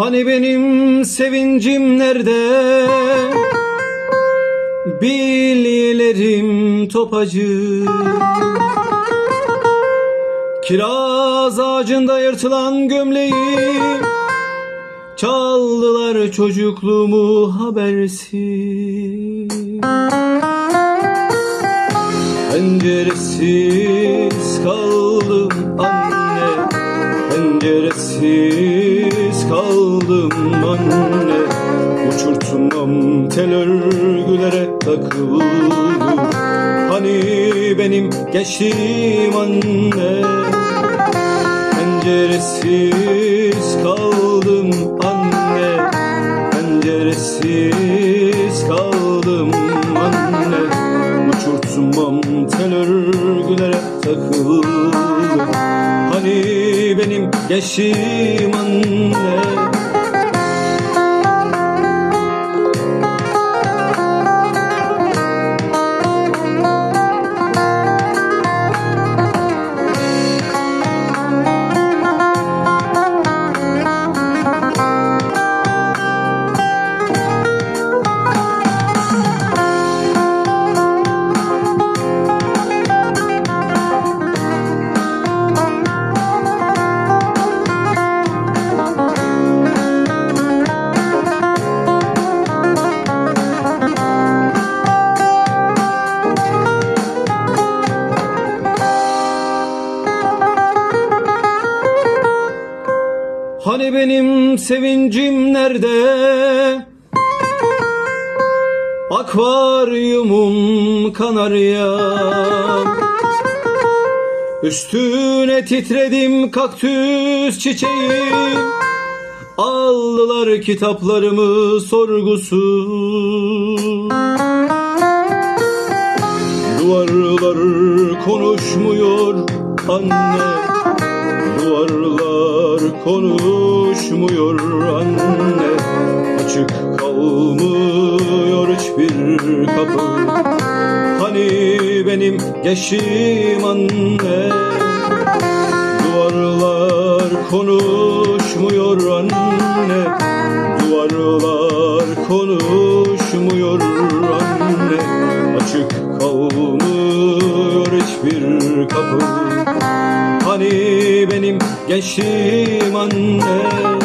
Hani benim sevincim nerede? Bilyelerim topacı Kiraz ağacında yırtılan gömleği Çaldılar çocukluğumu habersiz Penceresiz kaldım anne Penceresiz kaldım anne Uçurtmam tel örgülere takıldı Hani benim geçtiğim anne Penceresiz kaldım anne. Penceresiz kaldım anne. Uçurtmam tel örgülere takıldı Hani benim geçtiğim anne Benim sevincim nerede? Akvaryumum kanarya. Üstüne titredim kaktüs çiçeği. Aldılar kitaplarımı sorgusuz Duvarlar konuşmuyor anne Duvarlar konuşmuyor anne. Açık kalmıyor hiçbir kapı. Hani benim geçim anne? Duvarlar konuşmuyor anne. Duvarlar konuşmuyor gençliğim anne